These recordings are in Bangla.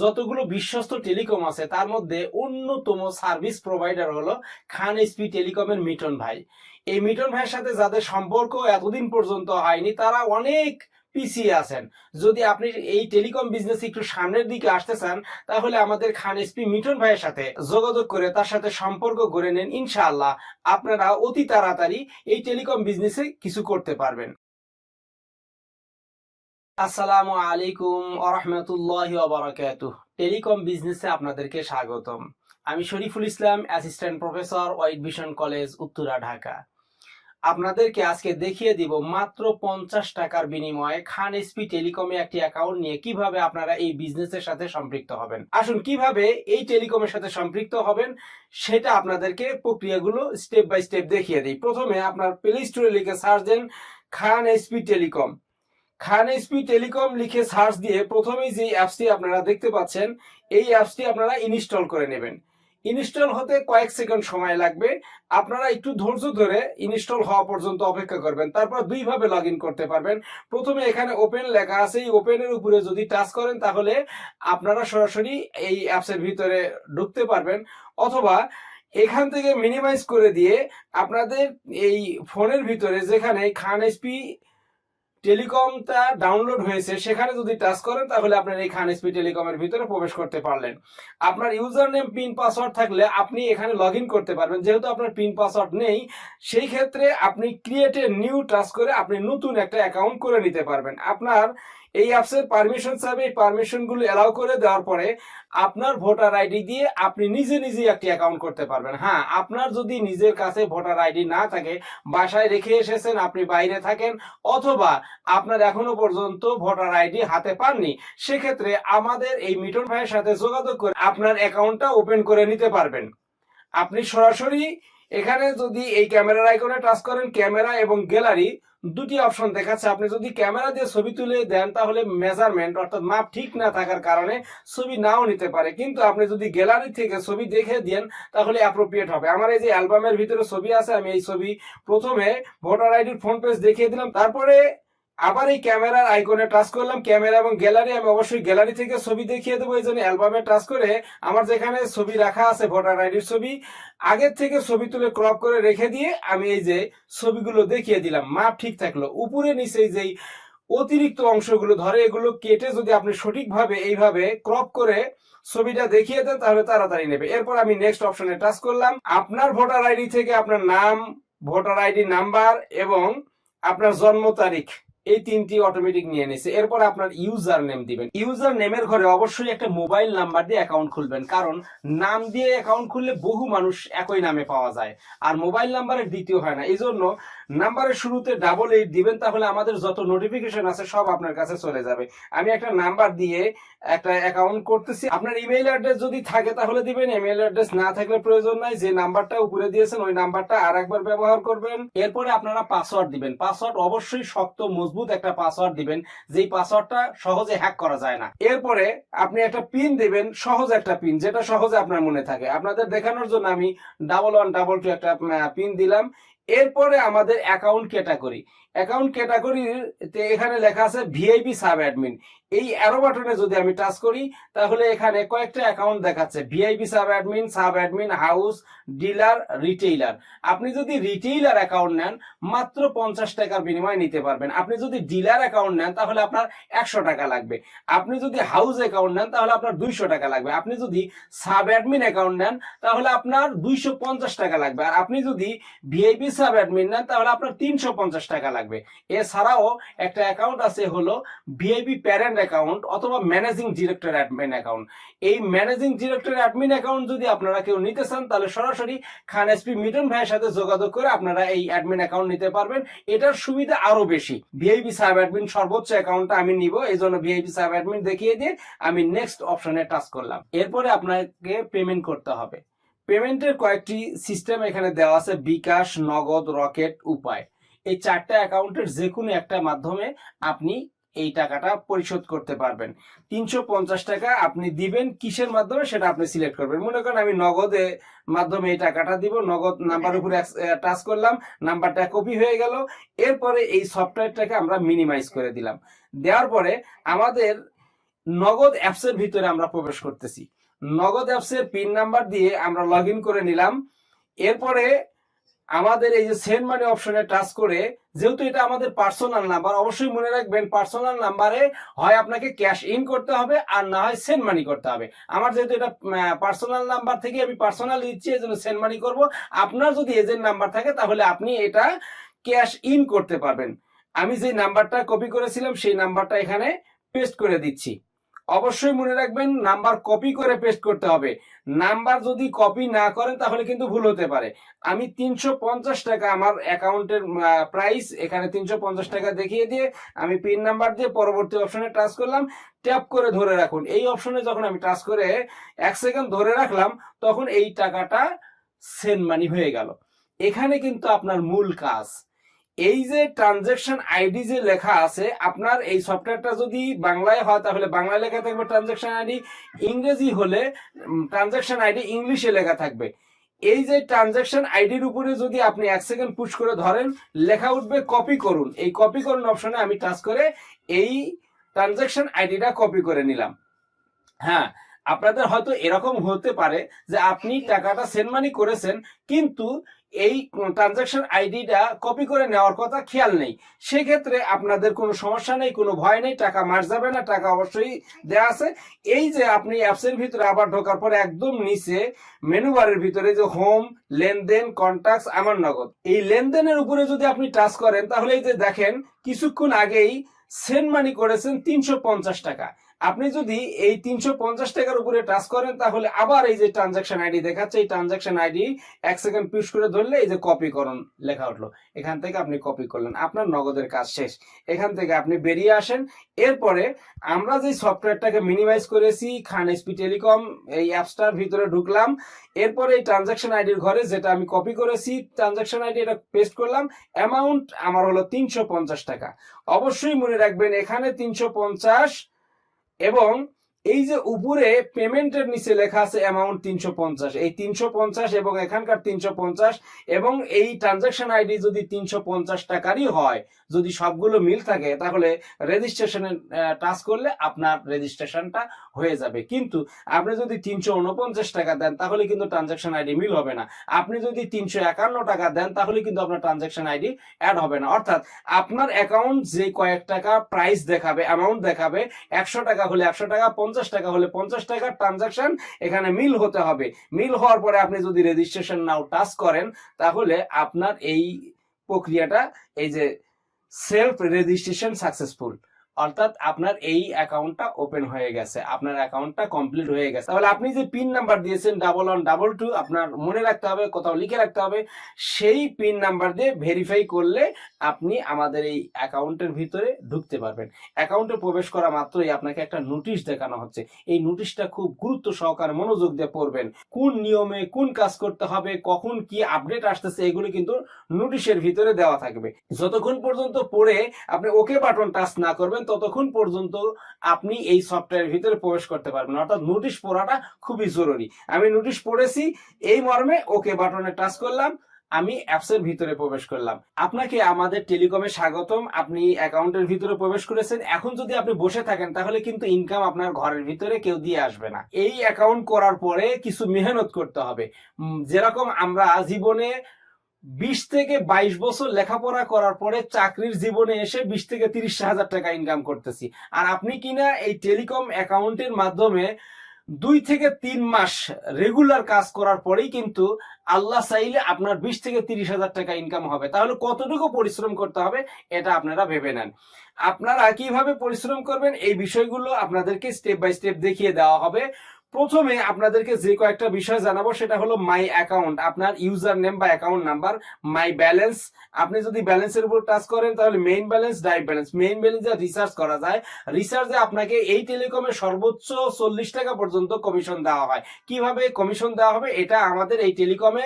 যতগুলো বিশ্বস্ত টেলিকম আছে, তার মধ্যে অন্যতম সার্ভিস প্রোভাইডার হলো খান এসপি টেলিকমের মিটন ভাই। এই মিটন ভাইয়ের সাথে যাদের সম্পর্ক এতদিন পর্যন্ত হয়নি, তারা অনেক পিছিয়ে আছেন। যদি আপনি এই টেলিকম বিজনেস একটু সামনের দিকে আসতে চান, তাহলে আমাদের খান এসপি মিটন ভাইয়ের সাথে যোগাযোগ করে তার সাথে সম্পর্ক গড়ে নেন। ইনশাআল্লাহ আপনারা অতি তাড়াতাড়ি এই টেলিকম বিজনেসে কিছু করতে পারবেন। আসসালামু আলাইকুম আরহামতুল্লাহ বারাকাতু টেলিকম বিজনেসে আপনাদেরকে স্বাগতম। আমি Shariful Islam, assistant professor white vision college, Uttara, Dhaka. আপনাদেরকে আজকে দেখিয়ে দিব মাত্র পঞ্চাশ টাকার বিনিময়ে খান এসপি টেলিকমে একটি অ্যাকাউন্ট নিয়ে কীভাবে আপনারা এই বিজনেসের সাথে সম্পৃক্ত হবেন। আসুন, কীভাবে এই টেলিকমের সাথে সম্পৃক্ত হবেন সেটা আপনাদেরকে প্রক্রিয়াগুলো স্টেপ বাই স্টেপ দেখিয়ে দিই। প্রথমে আপনার প্লে স্টোরে লিখে সার্চ দেন Khan SP telecom. Khan SP telecom লিখে সার্চ দিয়ে প্রথমেই যে অ্যাপসটি আপনারা দেখতে পাচ্ছেন, এই অ্যাপসটি আপনারা ইনস্টল করে নেবেন। ইনস্টল হতে কয়েক সেকেন্ড সময় লাগবে। আপনারা একটু ধৈর্য ধরে ইনস্টল হওয়া পর্যন্ত অপেক্ষা করবেন। তারপর দুইভাবে লগ করতে পারবেন। প্রথমে এখানে ওপেন লেখা আছে। এই ওপেনের উপরে যদি টাচ করেন, তাহলে আপনারা সরাসরি এই অ্যাপসের ভিতরে ঢুকতে পারবেন। অথবা এখান থেকে মিনিমাইজ করে দিয়ে আপনাদের এই ফোনের ভিতরে যেখানে খান এসপি টেলিকমটা ডাউনলোড হয়েছে, সেখানে যদি টাচ করেন, তাহলে আপনার এই খান এসপি টেলিকমের ভিতরে প্রবেশ করতে পারলেন। আপনার ইউজার নেম পিন, পাসওয়ার্ড থাকলে আপনি এখানে লগ করতে পারবেন। যেহেতু আপনার পিন, পাসওয়ার্ড নেই, সেই ক্ষেত্রে আপনি ক্রিয়েট এ নিউ টাচ করে আপনি নতুন একটা অ্যাকাউন্ট করে নিতে পারবেন। আপনার এই অ্যাপসের পারমিশন চাবে এই পারমিশনগুলো এলাও করে দেওয়ার পরে আপনার ভোটার আইডি দিয়ে আপনি নিজে নিজে একটি অ্যাকাউন্ট করতে পারবেন। হ্যাঁ আপনার যদি নিজের কাছে ভোটার আইডি না থাকে, বাসায় রেখে এসেছেন, আপনি বাইরে থাকেন, অথবা আপনার এখনও পর্যন্ত ভোটার আইডি হাতে পাননি, সেক্ষেত্রে আমাদের এই মিটন ভাইয়ের সাথে যোগাযোগ করে আপনার অ্যাকাউন্টটা ওপেন করে নিতে পারবেন। আপনি সরাসরি এখানে যদি এই ক্যামেরার আইকনে টাচ করেন ক্যামেরা এবং গ্যালারি দুটি অপশন দেখাচ্ছে। আপনি যদি ক্যামেরা দিয়ে ছবি তুলে দেন, তাহলে মেজারমেন্ট অর্থাৎ মাপ ঠিক না থাকার কারণে ছবি নাও নিতে পারে। কিন্তু আপনি যদি গ্যালারি থেকে ছবি দেখে দেন, তাহলে অ্যাপ্রোপ্রিয়েট হবে। আমার এই যে অ্যালবামের ভিতরে ছবি আছে, আমি এই ছবি প্রথমে ভোটার আইডির ফোন পেজ দেখিয়ে দিলাম। তারপরে আবার এই ক্যামেরার আইকনে টাচ করলাম, ক্যামেরা এবং গ্যালারি আমি অবশ্যই গ্যালারি থেকে ছবি দেখিয়ে দেবো, এই জন্য অ্যালবামে টাচ করে আমার যেখানে ছবি রাখা আছে ভোটার আইডির ছবি, আগের থেকে ছবি তুলে ক্রপ করে রেখে দিয়ে আমি এই যে ছবিগুলো দেখিয়ে দিলাম, মাপ ঠিক থাকল। উপরে নিচে যেই অতিরিক্ত অংশগুলো ধরে, এগুলো কেটে যদি আপনি সঠিকভাবে এইভাবে ক্রপ করে ছবিটা দেখিয়ে দেন, তাহলে তাড়াতাড়ি নেবে। এরপর আমি নেক্সট অপশনে টাচ করলাম, আপনার ভোটার আইডি থেকে আপনার নাম, ভোটার আইডি নাম্বার এবং আপনার জন্ম তারিখ। এই তিনটি অটোমেটিক নিয়ে নিছে। এরপর আপনার ইউজার নেম দিবেন। ইউজার নেমের ঘরে অবশ্যই একটা মোবাইল নাম্বার দিয়ে অ্যাকাউন্ট খুলবেন। কারণ নাম দিয়ে অ্যাকাউন্ট খুললে বহু মানুষ একই নামে পাওয়া যায়। আর মোবাইল নাম্বারের দ্বিতীয় হয় না। এই জন্য নাম্বারের শুরুতে ডাবল এইট দিবেন, তাহলে আমাদের যত নোটিফিকেশন আছে সব আপনার কাছে চলে যাবে। আমি একটা নাম্বার দিয়ে একটা অ্যাকাউন্ট করতেছি। আপনার ইমেইল অ্যাড্রেস যদি থাকে, তাহলে দিবেন। ইমেইল অ্যাড্রেস না থাকলে প্রয়োজন নাই। যে নাম্বারটা উপরে দিয়েছেন, ওই নাম্বারটা আর একবার ব্যবহার করবেন। এরপরে আপনারা পাসওয়ার্ড দিবেন। পাসওয়ার্ড অবশ্যই শক্ত, মজবুত একটা পাসওয়ার্ড দিবেন, যেই পাসওয়ার্ডটা সহজে হ্যাক করা যায় না। এরপরে আপনি একটা পিন দিবেন, সহজ একটা পিন যেটা সহজে আপনার মনে থাকে। আপনাদের দেখানোর জন্য আমি ডাবল ওয়ান ডাবল টু একটা পিন দিলাম। এরপরে আমাদের অ্যাকাউন্ট ক্যাটাগরি অ্যাকাউন্ট ক্যাটাগরিতে এখানে লেখা আছে ভিআইপি সাব অ্যাডমিন এই অ্যারো বাটনে যদি আমি টাচ করি, তাহলে এখানে কয়েকটা অ্যাকাউন্ট দেখাচ্ছে। VIP sub admin sub admin house dealer retailer আপনি যদি রিটেইলার অ্যাকাউন্ট নেন, মাত্র পঞ্চাশ টাকার বিনিময়ে নিতে পারবেন। আপনি যদি ডিলার অ্যাকাউন্ট নেন, তাহলে আপনার একশো টাকা লাগবে। আপনি যদি হাউস অ্যাকাউন্ট নেন, তাহলে আপনার দুইশো টাকা লাগবে। আপনি যদি সাব অ্যাডমিন অ্যাকাউন্ট নেন, তাহলে আপনার দুইশো পঞ্চাশ টাকা লাগবে। আর আপনি যদি ভিআইপি সাব অ্যাডমিন নেন, তাহলে আপনার তিনশো পঞ্চাশ টাকা লাগবে। এছাড়াও একটা অ্যাকাউন্ট আছে হলো ভিআইপি প্যারেন্ট অ্যাকাউন্ট অথবা ম্যানেজিং ডিরেক্টর অ্যাডমিন অ্যাকাউন্ট এই ম্যানেজিং ডিরেক্টর অ্যাডমিন অ্যাকাউন্ট যদি আপনারা কেউ নিতে চান, তাহলে সরাসরি খান এসপি মিটন ভাইয়ের সাথে যোগাযোগ করে আপনারা এই অ্যাডমিন অ্যাকাউন্ট নিতে পারবেন। এটার সুবিধা আরও বেশি। ভিআইপি সাব অ্যাডমিন সর্বোচ্চ অ্যাকাউন্টটা আমি নিব। এই জন্য ভিআইপি সাব অ্যাডমিন দেখিয়ে দিয়ে আমি নেক্সট অপশনে টাচ করলাম। এরপরে আপনাকে পেমেন্ট করতে হবে। পেমেন্টের কয়েকটি সিস্টেম এখানে দেওয়া আছে। বিকাশ, নগদ, রকেট, উপায়। এই চারটা অ্যাকাউন্টের যে কোনো একটা মাধ্যমে আপনি এই টাকাটা পরিশোধ করতে পারবেন। তিনশো পঞ্চাশ টাকা আপনি দিবেন কিসের মাধ্যমে সেটা আপনি সিলেক্ট করবেন। মনে করেন আমি নগদে মাধ্যমে এই টাকাটা দিব, নগদ নাম্বার উপরে টাচ করলাম, নাম্বারটা কপি হয়ে গেল, এরপরে এই সফটওয়্যারটাকে আমরা মিনিমাইজ করে দিলাম। দেওয়ার পরে আমাদের নগদ অ্যাপসের ভিতরে আমরা প্রবেশ করতেছি। নগদ অ্যাপসের পিন নাম্বার দিয়ে আমরা লগ করে নিলাম। এরপরে আমাদের এই যে সেন্ড মানি অপশনে টাচ করে, যেহেতু এটা আমাদের পার্সোনাল নাম্বার অবশ্যই মনে রাখবেন পার্সোনাল নাম্বারে হয় আপনাকে ক্যাশ ইন করতে হবে আর না হয় সেন্ড মানি করতে হবে। আমার যেহেতু এটা পার্সোনাল নাম্বার থেকে আমি পার্সোনাল দিচ্ছি এই জন্য সেন্ড মানি করব। আপনার যদি এজেন্ট নাম্বার থাকে, তাহলে আপনি এটা ক্যাশ ইন করতে পারবেন। আমি যে নাম্বারটা কপি করেছিলাম, সেই নাম্বারটা এখানে পেস্ট করে দিচ্ছি। অবশ্যই মনে রাখবেন, নাম্বার কপি করে পেস্ট করতে হবে। নাম্বার যদি কপি না করেন তাহলে কিন্তু ভুল হতে পারে। আমি তিনশো পঞ্চাশ টাকা আমার অ্যাকাউন্টের প্রাইস এখানে তিনশো পঞ্চাশ টাকা দেখিয়ে দিয়ে আমি পিন নাম্বার দিয়ে পরবর্তী অপশনে টাচ করলাম। ট্যাপ করে ধরে রাখুন। এই অপশনে যখন আমি টাচ করে এক সেকেন্ড ধরে রাখলাম, তখন এই টাকাটা সেন্ড মানি হয়ে গেল। এখানে কিন্তু আপনার মূল কাজ। এই যে ট্রানজেকশন আইডি যে লেখা আছে, আপনার এই সফটওয়্যারটা যদি বাংলায় হয়, তাহলে বাংলায় লেখা থাকবে ট্রানজেকশন আইডি ইংরেজি হলে ট্রানজেকশন আইডি ইংলিশে লেখা থাকবে। এই যে ট্রানজেকশন আইডির উপরে যদি আপনি এক সেকেন্ড পুশ করে ধরেন, লেখা উঠবে কপি করুন। এই কপি করুন অপশনে আমি টাচ করে এই ট্রানজেকশন আইডিটা কপি করে নিলাম। হ্যাঁ আপনাদের হয়তো এরকম হতে পারে যে আপনি টাকাটা সেন্ড মানি করেছেন, কিন্তু এই ট্রানজাকশন আইডিটা কপি করে নেওয়ার কথা খেয়াল নেই। সেক্ষেত্রে আপনাদের কোনো সমস্যা নেই, কোনো ভয় নেই, টাকা মার যাবে না, টাকা অবশ্যই দেওয়া আছে। এই যে আপনি অ্যাপসের ভিতরে আবার ঢোকার পরে একদম নিচে মেনু বারের ভিতরে যে হোম লেনদেন কন্ট্যাক্ট আমার নগদ। এই লেনদেনের উপরে যদি আপনি টাচ করেন, তাহলে এই যে দেখেন, কিছুক্ষণ আগেই সেন্ড মানি করেছেন তিনশো পঞ্চাশ টাকা। আপনি যদি এই তিনশো পঞ্চাশ টাকার উপরে টাচ করেন, তাহলে আবার এই যে ট্রানজাকশন আইডি দেখাচ্ছে, এই ট্রানজাকশন আইডি এক সেকেন্ড পুশ করে ধরলে এই যে কপি করুন, লেখা উঠল। এখান থেকে আপনি কপি করলেন, আপনার নগদের কাজ শেষ। এখান থেকে আপনি বেরিয়ে আসেন। এরপরে আমরা যে সফটওয়্যারটাকে মিনিমাইজ করেছি, খান এসপি টেলিকম, এই অ্যাপসটার ভিতরে ঢুকলাম। এরপরে এই ট্রানজাকশন আইডির ঘরে যেটা আমি কপি করেছি ট্রানজাকশন আইডি এটা পেস্ট করলাম। অ্যামাউন্ট আমার হলো তিনশো পঞ্চাশ টাকা। অবশ্যই মনে রাখবেন, এখানে তিনশো পঞ্চাশ এবং এই যে উপরে পেমেন্টের নিচে লেখা আছে অ্যামাউন্ট তিনশো পঞ্চাশ। এই তিনশো পঞ্চাশ এবং এখানকার তিনশো পঞ্চাশ এবং এই ট্রানজাকশন আইডি যদি তিনশো পঞ্চাশ টাকারই হয় যদি সবগুলো মিল থাকে, তাহলে রেজিস্ট্রেশনে টাচ করলে আপনার রেজিস্ট্রেশনটা হয়ে যাবে। কিন্তু আপনি যদি তিনশো উনপঞ্চাশ টাকা দেন, তাহলে কিন্তু ট্রানজাকশন আইডি মিল হবে না। আপনি যদি তিনশো একান্ন টাকা দেন, তাহলে কিন্তু আপনার ট্রানজাকশন আইডি অ্যাড হবে না। অর্থাৎ আপনার অ্যাকাউন্ট যে কয়েক টাকা প্রাইস দেখাবে অ্যামাউন্ট দেখাবে, একশো টাকা হলে একশো টাকা, পঞ্চাশ টাকা হলে পঞ্চাশ টাকার ট্রানজাকশন এখানে মিল হতে হবে। মিল হওয়ার পরে আপনি যদি রেজিস্ট্রেশন নাও টাচ করেন, তাহলে আপনার এই প্রক্রিয়াটা, এই যে সেলফ রেজিস্ট্রেশন সাকসেসফুল অর্থাৎ আপনার এই অ্যাকাউন্টটা ওপেন হয়ে গেছে, আপনার অ্যাকাউন্টটা কমপ্লিট হয়ে গেছে। তাহলে আপনি যে পিন নাম্বার দিয়েছেন ডাবল ওয়ান ডাবল টু আপনার মনে রাখতে হবে, কোথাও লিখে রাখতে হবে, সেই পিন নাম্বার দিয়ে ভেরিফাই করলে আপনি আমাদের এই অ্যাকাউন্টের ভিতরে ঢুকতে পারবেন। অ্যাকাউন্টে প্রবেশ করা মাত্রই আপনাকে একটা নোটিশ দেখানো হচ্ছে। এই নোটিশটা খুব গুরুত্ব সহকারে মনোযোগ দিয়ে পড়বেন। কোন নিয়মে কোন কাজ করতে হবে, কখন কি আপডেট আসতেছে, এগুলো কিন্তু নোটিশের ভিতরে দেওয়া থাকবে। যতক্ষণ পর্যন্ত পড়ে আপনি ওকে বাটন টাচ না করবেন ততক্ষণ পর্যন্ত আপনি এই সফটওয়্যারের ভিতরে প্রবেশ করতে পারবেন। অর্থাৎ নোটিশ পড়াটা খুবই জরুরি। আমি নোটিশ পড়েছি, এই মর্মে ওকে বাটনে টাচ করলাম, আমি অ্যাপসের ভিতরে প্রবেশ করলাম। আপনাকে আমাদের টেলিকমে স্বাগতম। আপনি অ্যাকাউন্টের ভিতরে প্রবেশ করেছেন। এখন যদি আপনি বসে থাকেন, তাহলে কিন্তু ইনকাম আপনার ঘরের ভিতরে কেউ দিয়ে আসবে না। এই অ্যাকাউন্ট করার পরে কিছু মেহনত করতে হবে। যেরকম আমরা জীবনে বিশ থেকে বাইশ বছর লেখাপড়া করার পরে চাকরির জীবনে এসে বিশ থেকে তিরিশ হাজার টাকা ইনকাম করতেছি। আর আপনি কিনা এই টেলিকম অ্যাকাউন্টের মাধ্যমে দুই থেকে তিন মাস রেগুলার কাজ করার পরেই কিন্তু আল্লাহ চাইলে আপনার বিশ থেকে তিরিশ হাজার টাকা ইনকাম হবে। তাহলে কতটুকু পরিশ্রম করতে হবে এটা আপনারা ভেবে নেন। আপনারা কীভাবে পরিশ্রম করবেন এই বিষয়গুলো আপনাদেরকে স্টেপ বাই স্টেপ দেখিয়ে দেওয়া হবে। প্রথমে আপনাদেরকে যে কয়েকটা বিষয় জানাব, সেটা হলো মাই অ্যাকাউন্ট আপনার ইউজার নেম বা অ্যাকাউন্ট নাম্বার মাই ব্যালেন্স আপনি যদি ব্যালেন্সের উপর টাচ করেন, তাহলে main balance dive balance main ব্যালেন্সে রিসার্চ করা যায় রিসার্চে আপনাকে এই টেলিকমে সর্বোচ্চ চল্লিশ টাকা পর্যন্ত কমিশন দেওয়া হয়। কীভাবে কমিশন দেওয়া হবে? এটা আমাদের এই টেলিকমে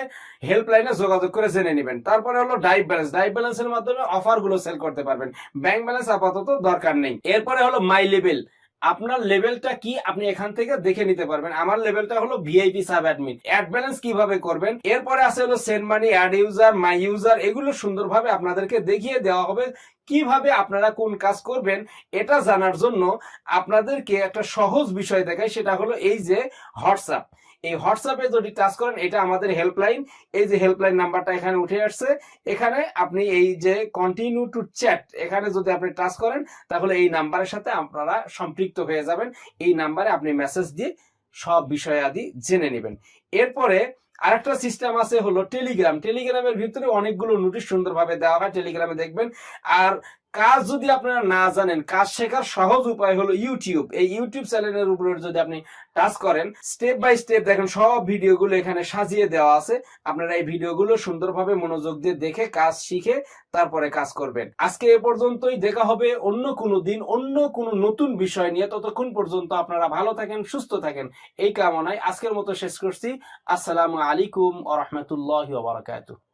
হেল্পলাইনে যোগাযোগ করে জেনে নেবেন। তারপরে হলো ডাইভ ব্যালেন্স ডাইভ ব্যালেন্সের মাধ্যমে অফারগুলো সেল করতে পারবেন। ব্যাংক ব্যালেন্স আপাতত দরকার নেই। এরপরে হলো মাই লেভেল আপনার লেভেলটা কি আপনি এখান থেকে দেখে নিতে পারবেন। আমার লেভেলটা হলো VIP sub admin add balance কীভাবে করবেন? এরপরে আছে হলো send money add user my user এগুলো সুন্দরভাবে আপনাদেরকে দেখিয়ে দেওয়া হবে কীভাবে আপনারা কোন কাজ করবেন, এটা জানার জন্য আপনাদেরকে একটা সহজ বিষয় দেখায় সেটা হলো এই যে হোয়াটসঅ্যাপ এই হোয়াটসঅ্যাপে যদি টাচ করেন, এটা আমাদের হেল্পলাইন এই যে হেল্পলাইন নাম্বারটা এখানে উঠে আসছে, এখানে আপনি এই যে কন্টিনিউ টু চ্যাট এখানে যদি আপনি টাচ করেন, তাহলে এই নাম্বারের সাথে আপনারা সম্পৃক্ত হয়ে যাবেন। এই নাম্বারে আপনি মেসেজ দিয়ে সব বিষয়াদি জেনে নেবেন। এরপরে আরেকটা সিস্টেম আছে, হলো টেলিগ্রাম টেলিগ্রামের ভিতরে অনেকগুলো নোটিশ সুন্দরভাবে দেওয়া হয় টেলিগ্রামে দেখবেন। আর কাজ যদি আপনারা না জানেন, কাজ শেখার সহজ উপায় হলো ইউটিউব এই ইউটিউব চ্যানেলের উপরে যদি আপনি টাচ করেন স্টেপ বাই স্টেপ দেখেন সব ভিডিওগুলো এখানে সাজিয়ে দেওয়া আছে। আপনারা এই ভিডিওগুলো সুন্দরভাবে মনোযোগ দিয়ে দেখে কাজ শিখে তারপরে কাজ করবেন। আজকে এ পর্যন্তই, দেখা হবে অন্য কোনো দিন, অন্য কোনো নতুন বিষয় নিয়ে। ততক্ষণ পর্যন্ত আপনারা ভালো থাকেন, সুস্থ থাকেন। এই কামনায় আজকের মতো শেষ করছি। আসসালামু আলাইকুম ওয়া রাহমাতুল্লাহি ওয়া বারাকাতুহু।